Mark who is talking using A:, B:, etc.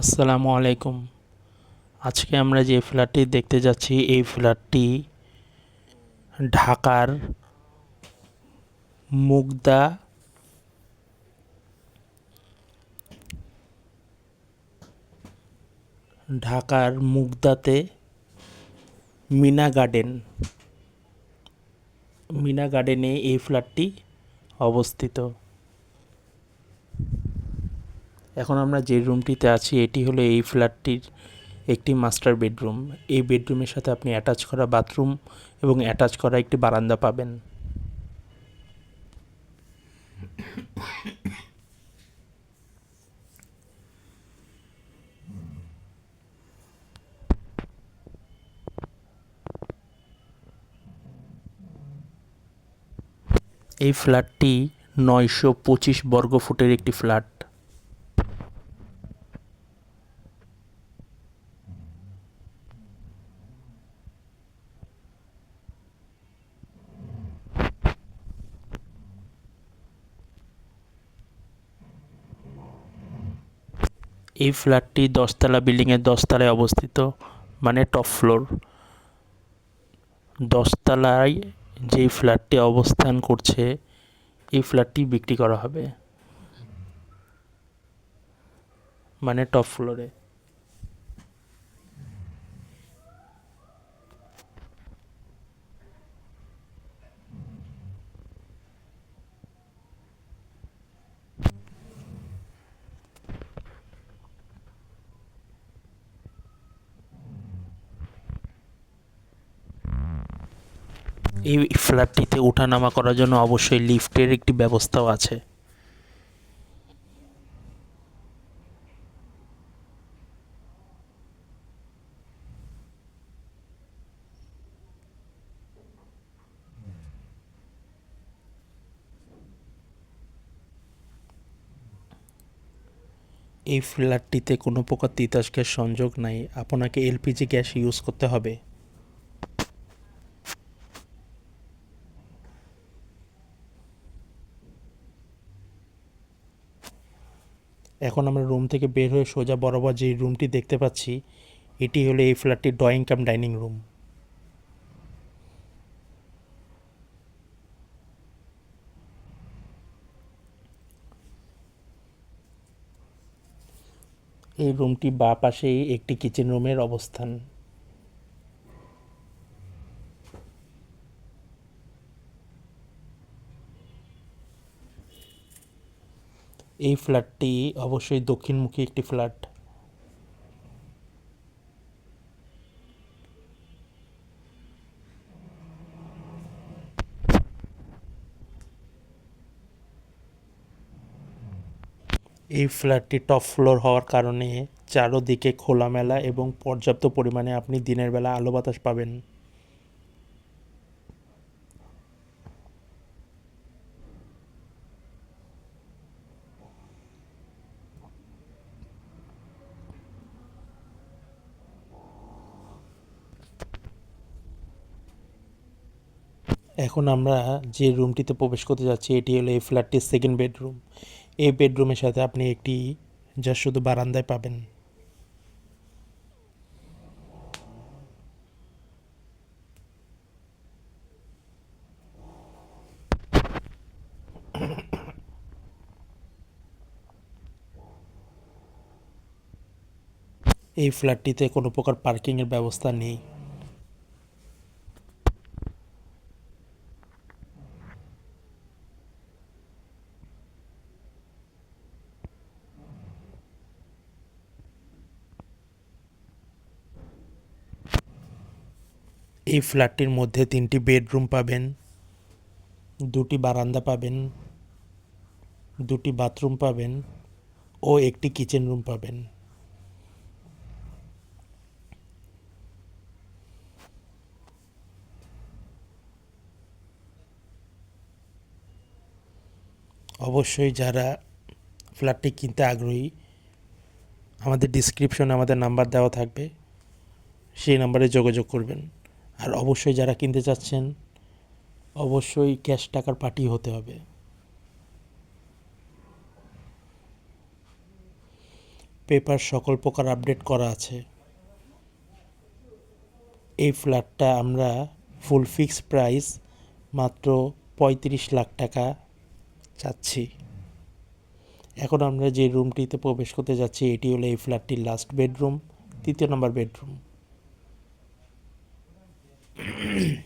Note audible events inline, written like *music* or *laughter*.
A: আসসালামু আলাইকুম। আজকে আমরা যে ফ্ল্যাটটি দেখতে যাচ্ছি, এই ফ্ল্যাটটি ঢাকার মুগদা ঢাকার মুগদাতে মিনা গার্ডেন। মিনা গার্ডেনে এই ফ্ল্যাটটি অবস্থিত। এখন আমরা যে রুমটিতে আছি, এটি হলো এই ফ্ল্যাটটির একটি মাস্টার বেডরুম এই বেডরুমের সাথে আপনি অ্যাটাচ করা বাথরুম এবং অ্যাটাচ করা একটি বারান্দা পাবেন। এই ফ্ল্যাটটি নয়শো পঁচিশ বর্গ ফুটের একটি ফ্ল্যাট এই ফ্ল্যাটটি দশতলা বিল্ডিংয়ের দশতলায় অবস্থিত মানে টপ ফ্লোর। দশতলায় যেই ফ্ল্যাটটি অবস্থান করছে, এই ফ্ল্যাটটি বিক্রি করা হবে। মানে টপ ফ্লোরে। এই ফ্ল্যাটটিতে ওঠানামা করার জন্য অবশ্যই লিফটের একটি ব্যবস্থাও আছে। এই ফ্ল্যাটটিতে কোনো প্রকার তিতাস গ্যাস সংযোগ নাই। আপনাকে এলপিজি গ্যাস ইউজ করতে হবে। এখন আমরা রুম থেকে বের হয়ে সোজা বরাবর যে রুমটি দেখতে পাচ্ছি, এটি হলো এই ফ্ল্যাটটির ড্রয়িং কাম ডাইনিং রুম এই রুমটি বা পাশেই একটি কিচেন রুমের অবস্থান। এই ফ্ল্যাটটি অবশ্যই দক্ষিণমুখী একটি ফ্ল্যাট। এই ফ্ল্যাটটি টপ ফ্লোর হওয়ার কারণে চারোদিকে খোলামেলা এবং পর্যাপ্ত পরিমাণে আপনি দিনের বেলা আলো বাতাস পাবেন। এখন আমরা যে রুমটিতে প্রবেশ করতে যাচ্ছি, এটি হলো এই ফ্ল্যাটটির সেকেন্ড বেডরুম এই বেডরুমের সাথে আপনি একটি যা শুধু বারান্দায় পাবেন। এই ফ্ল্যাটটিতে কোনো প্রকার পার্কিংয়ের ব্যবস্থা নেই। এই ফ্ল্যাটটির মধ্যে তিনটি বেডরুম পাবেন, দুটি বারান্দা পাবেন, দুটি বাথরুম পাবেন ও একটি কিচেন রুম পাবেন। অবশ্যই যারা ফ্ল্যাটটি কিনতে আগ্রহী, আমাদের ডিসক্রিপশনে আমাদের নাম্বার দেওয়া থাকবে, সেই নাম্বারে যোগাযোগ করবেন। আর অবশ্যই যারা কিনতে চাচ্ছেন, অবশ্যই ক্যাশ টাকার পার্টি হতে হবে। পেপার সকল প্রকার আপডেট করা আছে। এই ফ্ল্যাটটা আমরা ফুল ফিক্স প্রাইস মাত্র পঁয়ত্রিশ লাখ টাকা চাচ্ছি। এখন আমরা যে রুমটিতে প্রবেশ করতে যাচ্ছি, এটি হলো এই ফ্ল্যাটটির লাস্ট বেডরুম, তৃতীয় নম্বর বেডরুম। Mm-hmm. *clears throat*